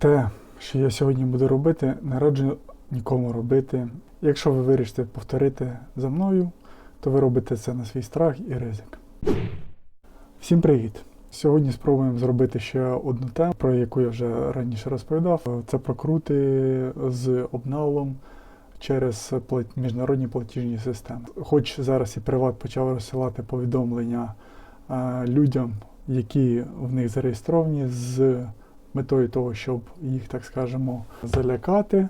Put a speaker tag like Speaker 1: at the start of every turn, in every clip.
Speaker 1: Те, що я сьогодні буду робити, не раджу нікому робити. Якщо ви вирішите повторити за мною, то ви робите це на свій страх і ризик. Всім привіт! Сьогодні спробуємо зробити ще одну тему, про яку я вже раніше розповідав. Це прокрути з обналом через міжнародні платіжні системи. Хоч зараз і Приват почав розсилати повідомлення е, людям, які в них зареєстровані, з метою того, щоб їх, так скажемо, залякати,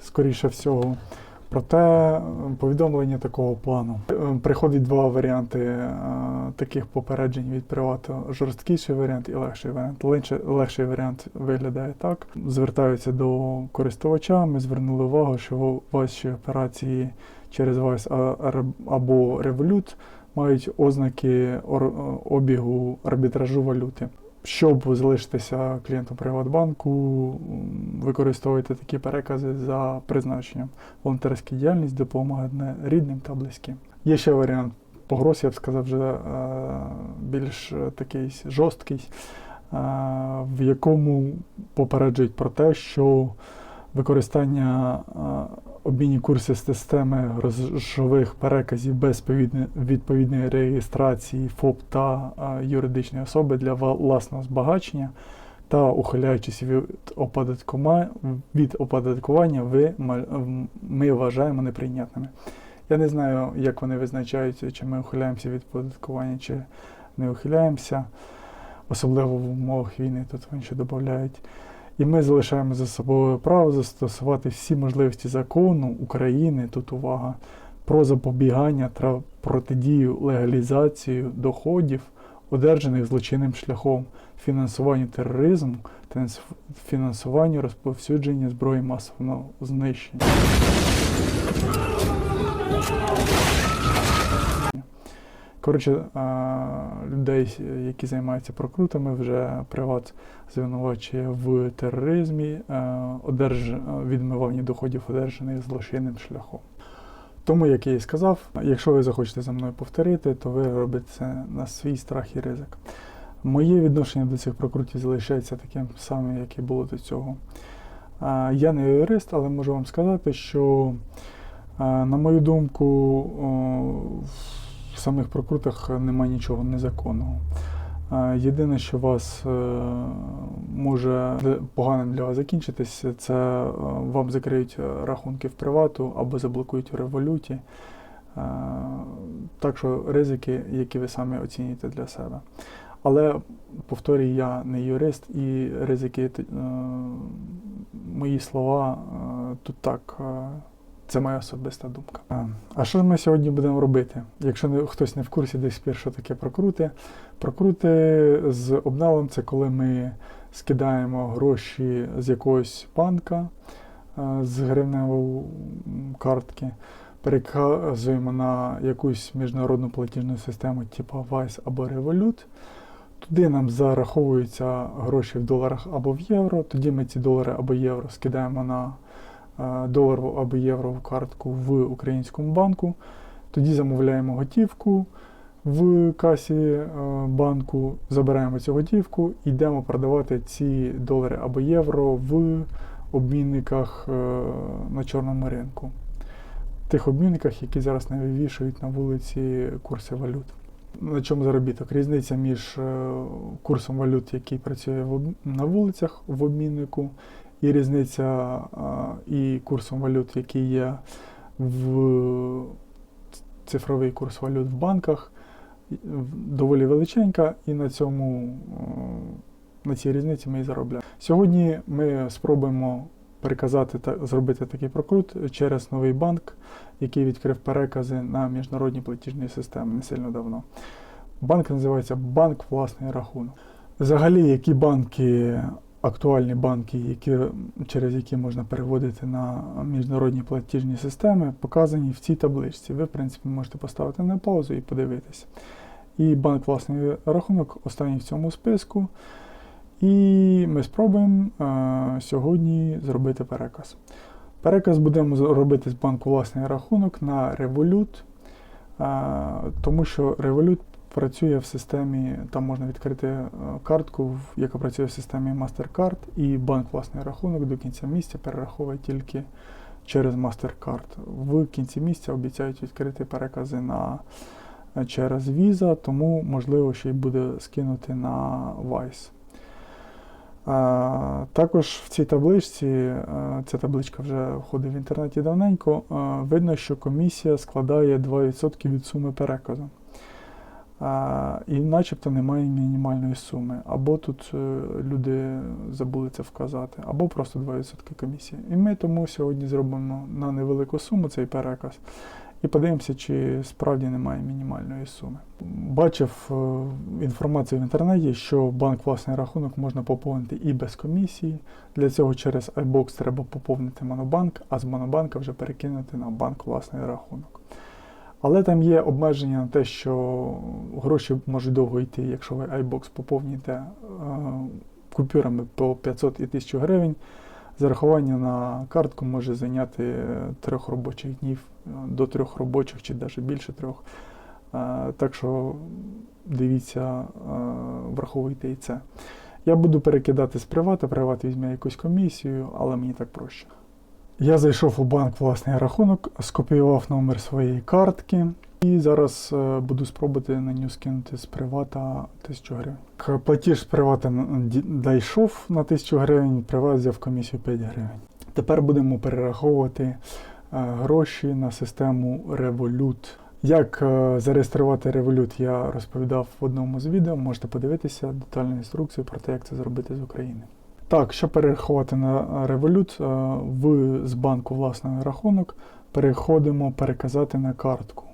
Speaker 1: скоріше всього. Проте повідомлення такого плану. Е, Приходить два варіанти е, таких попереджень від привату: жорсткіший варіант і легший варіант. Легший варіант виглядає так: звертаються до користувача. Ми звернули увагу, що ваші операції через ар- або Revolut мають ознаки обігу арбітражу валюти. Щоб залишитися клієнтом Приватбанку, використовуйте такі перекази за призначенням. Волонтерська діяльність допомагає рідним та близьким. Є ще варіант погроз, я б сказав, вже е, більш такий жорсткий, е, в якому попереджують про те, що використання е, обмінні курси системи грошових переказів без відповідної реєстрації ФОП та юридичної особи для власного збагачення та ухиляючись від оподаткування, від оподаткування, ви, ми вважаємо неприйнятними. Я не знаю, як вони визначають, чи ми ухиляємося від оподаткування, чи не ухиляємося, особливо в умовах війни, тут вони ще додають. І ми залишаємо за собою право застосувати всі можливості закону України, тут увага, про запобігання та протидію легалізацію доходів, одержаних злочинним шляхом, фінансуванню тероризму та фінансуванню розповсюдження зброї масового знищення. Коротше, людей, які займаються прокрутами, вже приват звинувачує в тероризмі, е, одерж... відмиванні доходів, одержаних злочинним шляхом. Тому, як я і сказав, якщо ви захочете за мною повторити, то ви робите це на свій страх і ризик. Моє відношення до цих прокрутів залишається таким самим, як і було до цього. Я не юрист, але можу вам сказати, що, на мою думку, в самих прокрутах немає нічого незаконного. Єдине, що вас е, може погано для вас закінчитись, це е, вам закриють е, рахунки в привату або заблокують у революті. Е, Так що ризики, які ви самі оцінюєте для себе. Але повторюю, я не юрист, і ризики, е, мої слова е, тут так. Це моя особиста думка. Е, А що ми сьогодні будемо робити? Якщо не, хтось не в курсі десь що таке прокрути. Прокрути з обналом це коли ми скидаємо гроші з якогось банка е, з гривневої картки, переказуємо на якусь міжнародну платіжну систему, типу Vice або Revolut. Туди нам зараховуються гроші в доларах або в євро. Тоді ми ці долари або євро скидаємо на доларову або єврову картку в українському банку. Тоді замовляємо готівку в касі е, банку, забираємо цю готівку і йдемо продавати ці долари або євро в обмінниках е, на чорному ринку. Тих обмінниках, які зараз не на вулиці курси валют. На чому заробіток? Різниця між е, курсом валют, який працює на вулицях в обміннику, і різниця і курсом валют, який є в цифровий курс валют в банках, доволі величенька, і на цьому на цій різниці ми і заробляємо. Сьогодні ми спробуємо переказати та зробити такий прокрут через новий банк, який відкрив перекази на міжнародні платіжні системи не сильно давно. Банк називається Банк Власний рахунок. Взагалі, які банки, актуальні банки, які, через які можна переводити на міжнародні платіжні системи, показані в цій табличці. Ви, в принципі, можете поставити на паузу і подивитися. І банк Власний рахунок останній в цьому списку. І ми спробуємо е, сьогодні зробити переказ. Переказ будемо робити з банку власний рахунок на Revolut, е, тому що Revolut працює в системі, там можна відкрити е, картку, яка працює в системі MasterCard, і банк власний рахунок до кінця місяця перераховує тільки через MasterCard. В кінці місяця обіцяють відкрити перекази на е, через Visa, тому можливо ще й буде скинути на Vice. Також в цій табличці, е, ця табличка вже ходить в інтернеті давненько, е, видно, що комісія складає 2% від суми переказу. І начебто немає мінімальної суми. Або тут е, люди забули це вказати, або просто 2% комісії. І ми тому сьогодні зробимо на невелику суму цей переказ і подивимося, чи справді немає мінімальної суми. Бачив е, інформацію в інтернеті, що банк власний рахунок можна поповнити і без комісії. Для цього через iBox треба поповнити монобанк, а з монобанка вже перекинути на банк власний рахунок. Але там є обмеження на те, що гроші можуть довго йти, якщо ви iBox поповніте е, купюрами по 500 і 1000 гривень. Зарахування на картку може зайняти трьох робочих днів е, до трьох робочих чи навіть більше трьох. Е, Так що дивіться, враховуйте і це. Я буду перекидати з привата, приват візьме якусь комісію, але мені так проще. Я зайшов у банк власний рахунок, скопіював номер своєї картки і зараз е, буду спробувати на нього скинути з привата 1000 гривень. Платіж з привата дійшов на 1000 гривень, приват взяв комісію 5 гривень. Тепер будемо перераховувати е, гроші на систему Revolut. Як е, зареєструвати Revolut, я розповідав в одному з відео. Можете подивитися детальну інструкцію про те, як це зробити з України. Так, щоб перерахувати на Revolut, е, в з банку власний рахунок переходимо переказати на картку.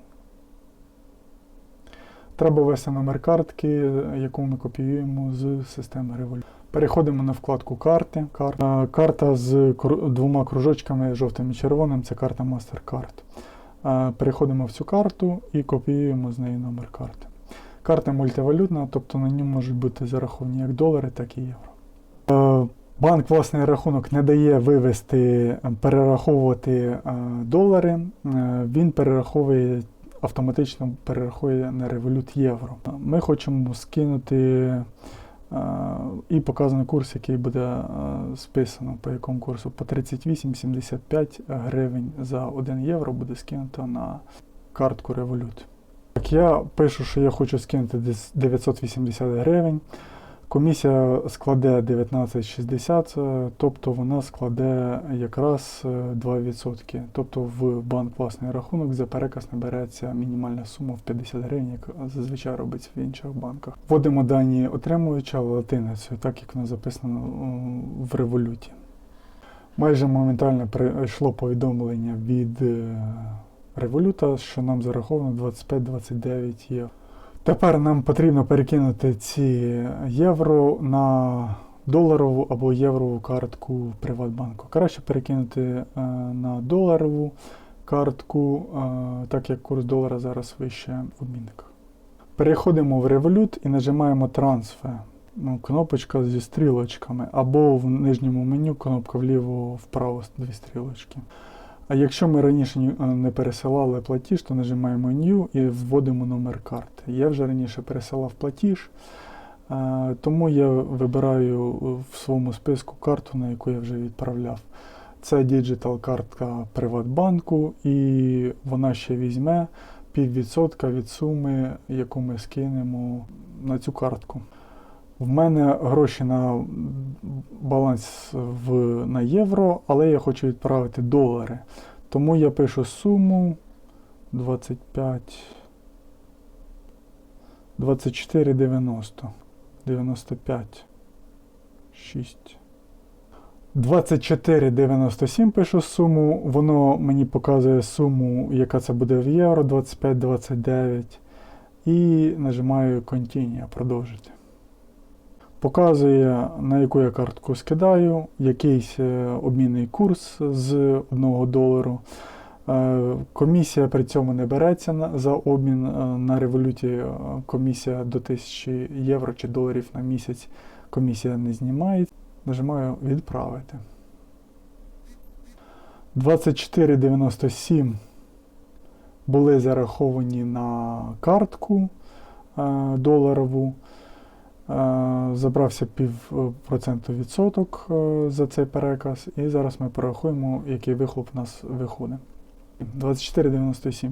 Speaker 1: Треба ввести номер картки, яку ми копіюємо з системи Revolut. Переходимо на вкладку карти. Кар- е, Карта з двома кружочками жовтим і червоним це карта MasterCard. Е, Переходимо в цю карту і копіюємо з неї номер карти. Карта мультивалютна, тобто на ній можуть бути зараховані як долари, так і євро. Е, Банк власний рахунок не дає вивести, е, перераховувати е, долари. Е, Він перераховує автоматично перерахує на револют євро. Ми хочемо скинути і показаний курс, який буде списано по якому курсу. По 38,75 гривень за 1 євро буде скинуто на картку Revolut. Так, я пишу, що я хочу скинути десь 980 гривень. Комісія складе 19,60, е, тобто вона складе якраз е, 2%. Тобто в банк власний рахунок за переказ набереться мінімальна сума в 50 гривень, як зазвичай робиться в інших банках. Вводимо дані отримувача латиницею, так як воно записано е, в революті. Майже моментально прийшло повідомлення від е, революта, що нам зараховано 25-29 євро. Тепер нам потрібно перекинути ці євро на доларову або єврову картку Приватбанку. Краще перекинути е, на доларову картку, е, так як курс долара зараз вище в обмінниках. Переходимо в Revolut і нажимаємо трансфер. Ну, кнопочка зі стрілочками, або в нижньому меню кнопка вліво-вправо дві стрілочки. А якщо ми раніше е, не пересилали платіж, то нажимаємо New і вводимо номер карти. Я вже раніше пересилав платіж, е, тому я вибираю в своєму списку карту, на яку я вже відправляв. Це діджитал картка Приватбанку, і вона ще візьме піввідсотка від суми, яку ми скинемо на цю картку. В мене гроші на баланс в, на євро, але я хочу відправити долари. Тому я пишу суму 25 24,90 95 6 24,97 пишу суму, воно мені показує суму, яка це буде в євро 25,29 і нажимаю Continue, продовжити. Показує, на яку я картку скидаю, якийсь е, обмінний курс з 1 долару. Е, Комісія при цьому не береться за обмін е, на революті. Комісія до 1000 євро чи доларів на місяць. Комісія не знімає. Нажимаю відправити. 24,97 були зараховані на картку. доларову. Е, Забрався півпроценту відсоток е, за цей переказ, і зараз ми порахуємо, який вихлоп у нас виходить. 24,97.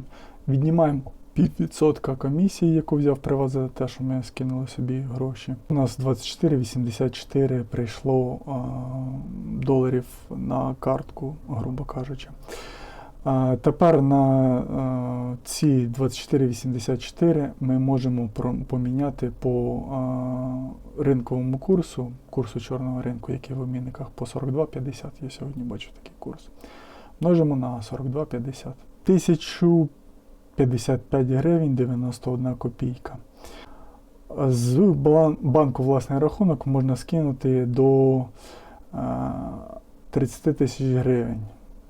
Speaker 1: Віднімаємо піввідсотка комісії, яку взяв приват за те, що ми скинули собі гроші. У нас 24,84 прийшло доларів на картку, грубо кажучи. Тепер на ці 24,84 ми можемо поміняти по ринковому курсу, курсу чорного ринку, який в обмінниках по 42,50. Я сьогодні бачу такий курс. Множимо на 42,50. 1055 гривень 91 копійка. З банку власний рахунок можна скинути до е, 30 тисяч гривень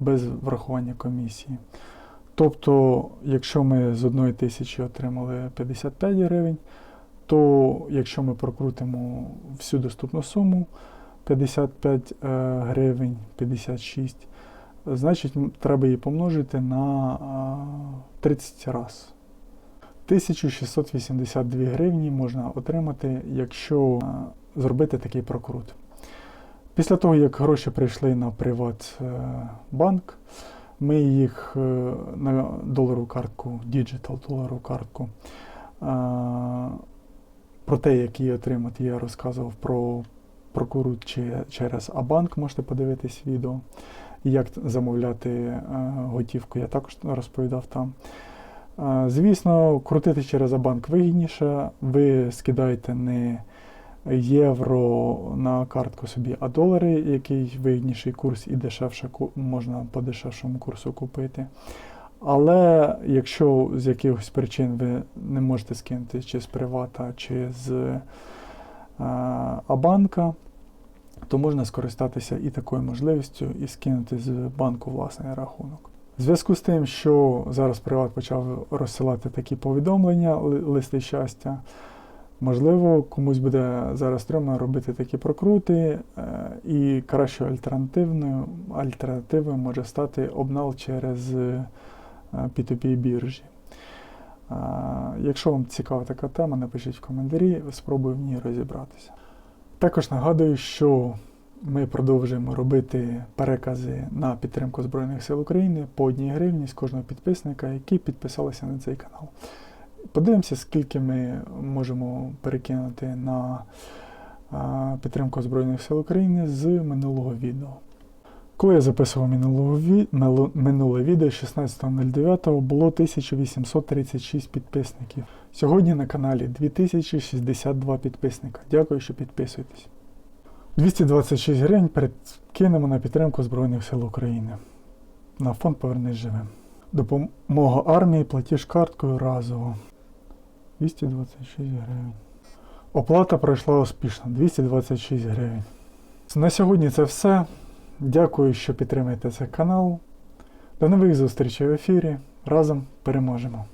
Speaker 1: без врахування комісії. Тобто, якщо ми з одної тисячі отримали 55 гривень, то якщо ми прокрутимо всю доступну суму 55 е, гривень 56, значить треба її помножити на а, 30 раз. 1682 гривні можна отримати, якщо а, зробити такий прокрут. Після того, як гроші прийшли на Приватбанк, ми їх е, на доларову картку, Digital доларову картку. Про те, як її отримати, я розказував про прокрут чи- через Абанк, можете подивитись відео. Як замовляти е, готівку, я також розповідав там. Е, Звісно, крутити через Абанк вигідніше. Ви скидаєте не євро на картку собі, а долари, який вигідніший курс і дешевше можна по дешевшому курсу купити. Але якщо з якихось причин ви не можете скинути чи з привата, чи з е, Абанка, то можна скористатися і такою можливістю і скинути з банку власний рахунок. В зв'язку з тим, що зараз Приват почав розсилати такі повідомлення, листи щастя, можливо, комусь буде зараз стрьомно робити такі прокрути, е, і кращою альтернативною альтернативою може стати обнал через е, P2P біржі. Е, Якщо вам цікава така тема, напишіть в коментарі, спробую в ній розібратися. Також нагадую, що ми продовжуємо робити перекази на підтримку Збройних сил України по одній гривні з кожного підписника, які підписалися на цей канал. Подивимося, скільки ми можемо перекинути на підтримку Збройних сил України з минулого відео. Коли я записував минуле відео 16.09 було 1836 підписників. Сьогодні на каналі 2062 підписника. Дякую, що підписуєтесь. 226 гривень перекинемо на підтримку Збройних сил України. На фонд Повернись живим. Допомога армії, платіж карткою разово. 226 гривень. Оплата пройшла успішно 226 гривень. На сьогодні це все. Дякую, що підтримуєте цей канал. До нових зустрічей в ефірі. Разом переможемо!